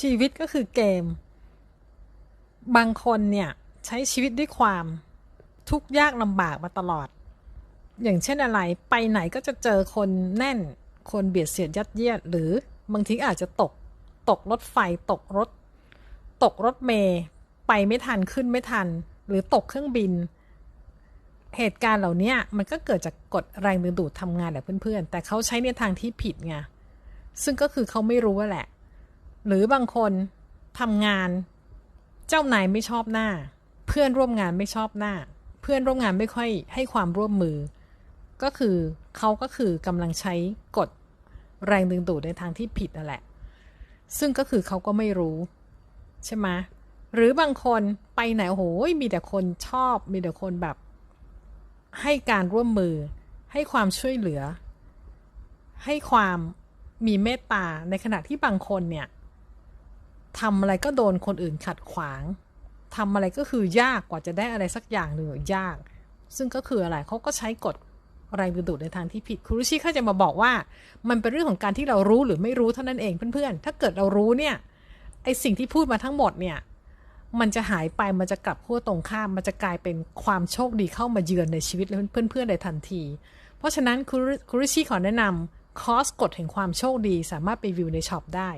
ชีวิตก็คือเกม บางคนเนี่ยใช้ชีวิตด้วยความทุกข์ยากลำบากมาตลอด อย่างเช่นอะไรไปไหนก็จะเจอคนแน่น คนเบียดเสียดยัดเยียด หรือบางทีอาจจะตก ตกรถไฟตกรถ ตกรถเมย์ไปไม่ทันขึ้นไม่ทัน หรือตกเครื่องบิน เหตุการณ์เหล่านี้มันก็เกิดจากกฎแรงดึงดูดทำงานแหละเพื่อนๆ แต่เขาใช้ในทางที่ผิดไงซึ่งก็คือเขาไม่รู้ว่าแหละ หรือบางคนทำงานเจ้านายไม่ชอบหน้า เพื่อนร่วมงานไม่ชอบหน้า เพื่อนร่วมงานไม่ค่อยให้ความร่วมมือ ก็คือเขาก็คือกำลังใช้กฎแรงดึงดูดในทางที่ผิดนั่นแหละ ซึ่งก็คือเขาก็ไม่รู้ ใช่ไหมหรือบางคนไปไหนโอ้โหมีแต่คนชอบ มีแต่คนแบบ ให้การร่วมมือ ให้ความช่วยเหลือ ให้ความมีเมตตาในขณะที่บางคนเนี่ย ทำอะไรก็โดนคนอื่นขัดขวางทำอะไรก็คือยากกว่าจะได้อะไรสักอย่างหนึ่งยาก ซึ่งก็คืออะไรเขาก็ใช้กฎแรงดึงดูดในทางที่ผิดครูรุชิเขาจะมาบอกว่า มันเป็นเรื่องของการที่เรารู้หรือไม่รู้เท่านั้นเองเพื่อนๆ ถ้าเกิดเรารู้เนี่ยไอสิ่งที่พูดมาทั้งหมดเนี่ยมันจะหายไปมันจะกลับขั้วตรงข้าม มันจะกลายเป็นความโชคดีเข้ามาเยือนในชีวิตเพื่อนๆในทันที เพราะฉะนั้นครูริชิขอแนะนำคอร์สกฎแห่งความโชคดีสามารถไปวิวในช็อปได้